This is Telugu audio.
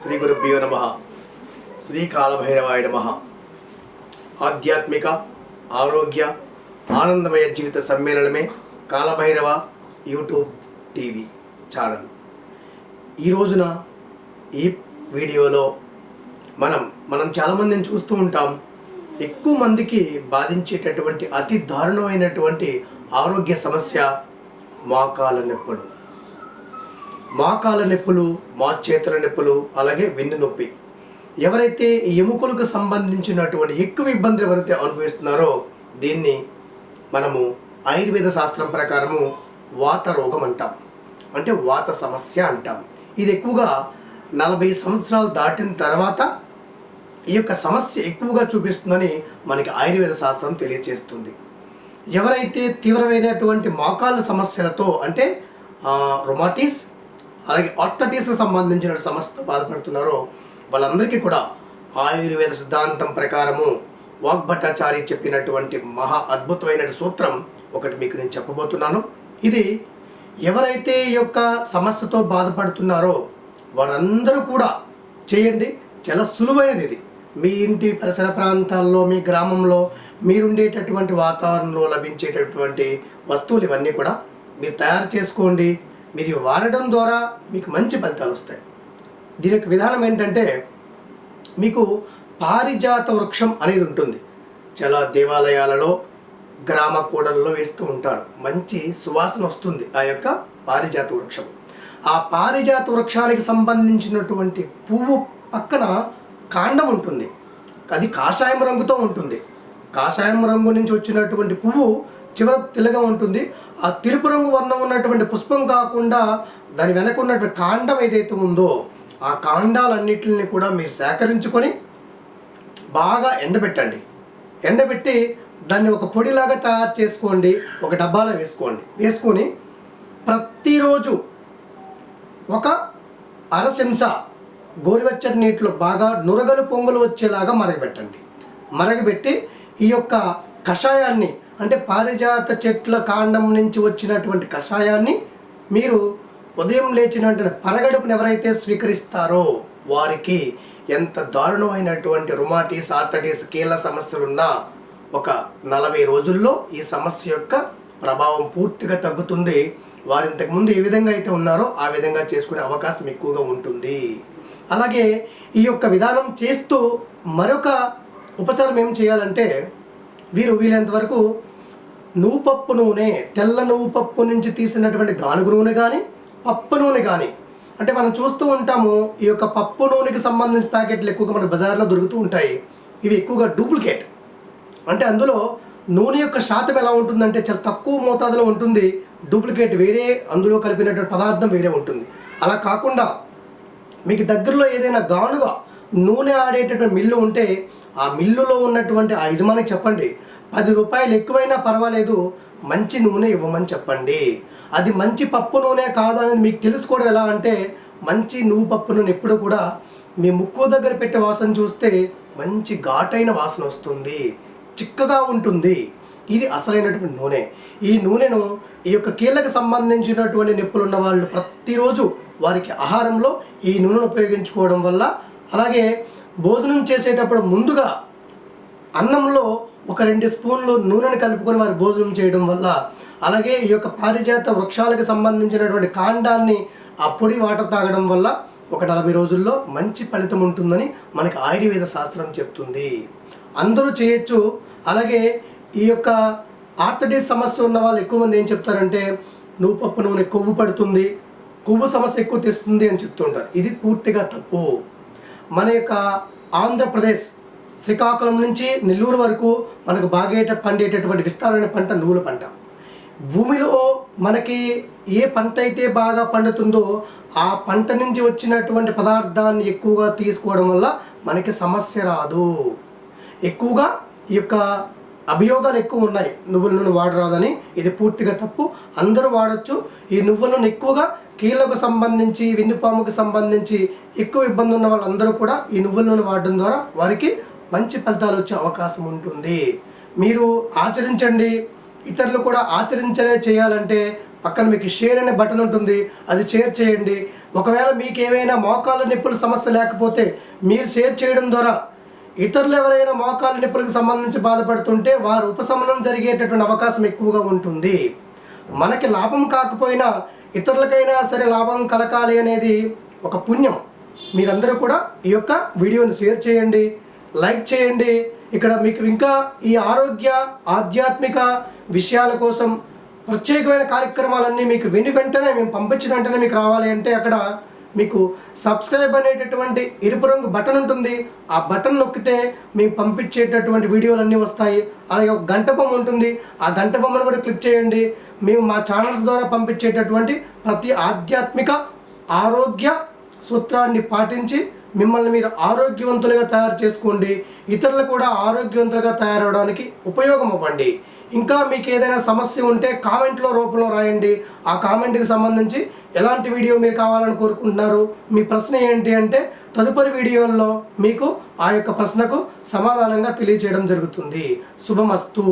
శ్రీ గురుభ్యో నమ. శ్రీ కాలభైరవాయ నమ. ఆధ్యాత్మిక ఆరోగ్య ఆనందమయ జీవిత సమ్మేళనమే కాలభైరవ యూట్యూబ్ టీవీ ఛానల్. ఈ రోజున ఈ వీడియోలో మనం మనం చాలామందిని చూస్తూ ఉంటాం. ఎక్కువ మందికి బాధించేటటువంటి అతి దారుణమైనటువంటి ఆరోగ్య సమస్య మోకాల నొప్పులు. మోకాల నొప్పులు మా చేతుల నొప్పులు అలాగే వెన్ను నొప్పి. ఎవరైతే ఈ ఎముకలకు సంబంధించినటువంటి ఎక్కువ ఇబ్బందులు ఎవరైతే అనుభవిస్తున్నారో దీన్ని మనము ఆయుర్వేద శాస్త్రం ప్రకారము వాత రోగం అంటాం. అంటే వాత సమస్య అంటాం. ఇది ఎక్కువగా నలభై సంవత్సరాలు దాటిన తర్వాత ఈ యొక్క సమస్య ఎక్కువగా చూపిస్తుందని మనకి ఆయుర్వేద శాస్త్రం తెలియజేస్తుంది ఎవరైతే తీవ్రమైనటువంటి మోకాళ్ళ సమస్యలతో అంటే రొమాటిస్ అలాగే ఆర్థటీస్కి సంబంధించిన సమస్యతో బాధపడుతున్నారో వాళ్ళందరికీ కూడా ఆయుర్వేద సిద్ధాంతం ప్రకారము వాగ్భట్టాచారి చెప్పినటువంటి మహా అద్భుతమైన సూత్రం ఒకటి మీకు నేను చెప్పబోతున్నాను. ఇది ఎవరైతే ఈ యొక్క సమస్యతో బాధపడుతున్నారో వారందరూ కూడా చేయండి. చాలా సులువైనది ఇది. మీ ఇంటి పరిసర ప్రాంతాల్లో మీ గ్రామంలో మీరుండేటటువంటి వాతావరణంలో లభించేటటువంటి వస్తువులు ఇవన్నీ కూడా మీరు తయారు చేసుకోండి. మీరు వాడడం ద్వారా మీకు మంచి ఫలితాలు వస్తాయి. దీని యొక్క విధానం ఏంటంటే మీకు పారిజాత వృక్షం అనేది ఉంటుంది. చాలా దేవాలయాలలో గ్రామ కూడలలో వేస్తూ ఉంటారు. మంచి సువాసన వస్తుంది ఆ యొక్క పారిజాత వృక్షం. ఆ పారిజాత వృక్షానికి సంబంధించినటువంటి పువ్వు పక్కన కాండం ఉంటుంది. అది కాషాయం రంగుతో ఉంటుంది. కాషాయం రంగు నుంచి వచ్చినటువంటి పువ్వు చివర తెల్లగా ఉంటుంది. ఆ తెలుపు రంగు వర్ణం ఉన్నటువంటి పుష్పం కాకుండా దాని వెనక ఉన్నటువంటి కాండం ఏదైతే ఉందో ఆ కాండాలన్నిటిని కూడా మీరు సేకరించుకొని బాగా ఎండబెట్టండి. ఎండబెట్టి దాన్ని ఒక పొడిలాగా తయారు చేసుకోండి. ఒక డబ్బాలో వేసుకోండి. వేసుకొని ప్రతిరోజు ఒక అర చెంచా గోరువెచ్చటి నీటిలో బాగా నురగలు పొంగులు వచ్చేలాగా మరగబెట్టండి. మరగబెట్టి ఈ యొక్క కషాయాన్ని అంటే పారిజాత చెట్ల కాండం నుంచి వచ్చినటువంటి కషాయాన్ని మీరు ఉదయం లేచిన పరగడుపును ఎవరైతే స్వీకరిస్తారో వారికి ఎంత దారుణమైనటువంటి రుమాటిస్ ఆర్థటిస్ కీళ్ళ సమస్యలున్నా ఒక నలభై రోజుల్లో ఈ సమస్య యొక్క ప్రభావం పూర్తిగా తగ్గుతుంది. వారు ఇంతకుముందు ఏ విధంగా అయితే ఉన్నారో ఆ విధంగా చేసుకునే అవకాశం ఎక్కువగా ఉంటుంది. అలాగే ఈ యొక్క విధానం చేస్తూ మరొక ఉపచారం ఏం చేయాలంటే వీరు వీలైనంత వరకు నువ్వు పప్పు నూనె తెల్ల నువ్వు పప్పు నుంచి తీసినటువంటి గానుగు నూనె కానీ పప్పు నూనె కానీ అంటే మనం చూస్తూ ఉంటాము ఈ యొక్క పప్పు నూనెకి సంబంధించిన ప్యాకెట్లు ఎక్కువగా మన బజార్లో దొరుకుతూ ఉంటాయి. ఇవి ఎక్కువగా డూప్లికేట్. అంటే అందులో నూనె యొక్క శాతం ఎలా ఉంటుందంటే చాలా తక్కువ మోతాదులో ఉంటుంది. డూప్లికేట్ వేరే అందులో కలిపినటువంటి పదార్థం వేరే ఉంటుంది. అలా కాకుండా మీకు దగ్గరలో ఏదైనా గానుగా నూనె ఆడేటటువంటి మిల్లు ఉంటే ఆ మిల్లులో ఉన్నటువంటి ఆ యజమానికి చెప్పండి. పది రూపాయలు ఎక్కువైనా పర్వాలేదు మంచి నూనె ఇవ్వమని చెప్పండి. అది మంచి పప్పు నూనె కాదని మీకు తెలుసుకోవడం ఎలా అంటే మంచి నువ్వు పప్పు నూనె ఎప్పుడు కూడా మీ ముక్కు దగ్గర పెట్టే వాసన చూస్తే మంచి ఘాటైన వాసన వస్తుంది. చిక్కగా ఉంటుంది. ఇది అసలైనటువంటి నూనె. ఈ నూనెను ఈ యొక్క కీళ్ళకు సంబంధించినటువంటి నొప్పులు ఉన్న వాళ్ళు ప్రతిరోజు వారికి ఆహారంలో ఈ నూనెను ఉపయోగించుకోవడం వల్ల అలాగే భోజనం చేసేటప్పుడు ముందుగా అన్నంలో ఒక రెండు స్పూన్లు నూనెను కలుపుకొని వారి భోజనం చేయడం వల్ల అలాగే ఈ యొక్క పారిజాత వృక్షాలకు సంబంధించినటువంటి కాండాన్ని ఆ పొడి వాటర్ తాగడం వల్ల ఒక నలభై రోజుల్లో మంచి ఫలితం ఉంటుందని మనకి ఆయుర్వేద శాస్త్రం చెప్తుంది. అందరూ చేయొచ్చు. అలాగే ఈ యొక్క ఆర్థటిస్ సమస్య ఉన్న వాళ్ళు ఎక్కువ మంది ఏం చెప్తారంటే నువ్వు పప్పు నూనె కొవ్వు పడుతుంది కొవ్వు సమస్య ఎక్కువ తెస్తుంది అని చెప్తుంటారు. ఇది పూర్తిగా తప్పు. మన యొక్క ఆంధ్రప్రదేశ్ శ్రీకాకుళం నుంచి నెల్లూరు వరకు మనకు బాగా పండేటటువంటి విస్తారమైన పంట నువ్వుల పంట. భూమిలో మనకి ఏ పంట అయితే బాగా పండుతుందో ఆ పంట నుంచి వచ్చినటువంటి పదార్థాన్ని ఎక్కువగా తీసుకోవడం వల్ల మనకి సమస్య రాదు. ఎక్కువగా ఈ యొక్క అభియోగాలు ఎక్కువ ఉన్నాయి. నువ్వుల నూనె వాడరాదని ఇది పూర్తిగా తప్పు. అందరూ వాడచ్చు. ఈ నువ్వుల నూనె ఎక్కువగా కీళ్ళకు సంబంధించి వెన్నుపాముకు సంబంధించి ఎక్కువ ఇబ్బంది ఉన్న వాళ్ళందరూ కూడా ఈ నువ్వుల నూనె వాడడం ద్వారా వారికి మంచి ఫలితాలు వచ్చే అవకాశం ఉంటుంది. మీరు ఆచరించండి. ఇతరులు కూడా ఆచరించలే చేయాలంటే పక్కన మీకు షేర్ అనే బటన్ ఉంటుంది. అది షేర్ చేయండి. ఒకవేళ మీకు ఏవైనా మోకాళ్ళ నొప్పుల సమస్య లేకపోతే మీరు షేర్ చేయడం ద్వారా ఇతరులు ఎవరైనా మోకాళ్ళ నొప్పులకు సంబంధించి బాధపడుతుంటే వారు ఉపశమనం జరిగేటటువంటి అవకాశం ఎక్కువగా ఉంటుంది. మనకి లాభం కాకపోయినా ఇతరులకైనా సరే లాభం కలకాలి అనేది ఒక పుణ్యం. మీరందరూ కూడా ఈ యొక్క వీడియోని షేర్ చేయండి. లైక్ చేయండి. ఇక్కడ మీకు ఇంకా ఈ ఆరోగ్య ఆధ్యాత్మిక విషయాల కోసం ప్రత్యేకమైన కార్యక్రమాలన్నీ మీకు విని వెంటనే మేము పంపించిన వెంటనే మీకు రావాలి అంటే అక్కడ మీకు సబ్స్క్రైబ్ అనేటటువంటి ఎరుపు రంగు బటన్ ఉంటుంది. ఆ బటన్ నొక్కితే మేము పంపించేటటువంటి వీడియోలన్నీ వస్తాయి. అలాగే ఒక గంట బొమ్మ ఉంటుంది. ఆ గంట బొమ్మను కూడా క్లిక్ చేయండి. మేము మా ఛానల్స్ ద్వారా పంపించేటటువంటి ప్రతి ఆధ్యాత్మిక ఆరోగ్య సూత్రాన్ని పాటించి మిమ్మల్ని మీరు ఆరోగ్యవంతులుగా తయారు చేసుకోండి. ఇతరులు కూడా ఆరోగ్యవంతులుగా తయారవడానికి ఉపయోగం అవ్వండి. ఇంకా మీకు ఏదైనా సమస్య ఉంటే కామెంట్లో రూపంలో రాయండి. ఆ కామెంట్కి సంబంధించి ఎలాంటి వీడియో మీరు కావాలని కోరుకుంటున్నారు మీ ప్రశ్న ఏంటి అంటే తదుపరి వీడియోల్లో మీకు ఆ యొక్క ప్రశ్నకు సమాధానంగా తెలియజేయడం జరుగుతుంది. శుభమస్తు.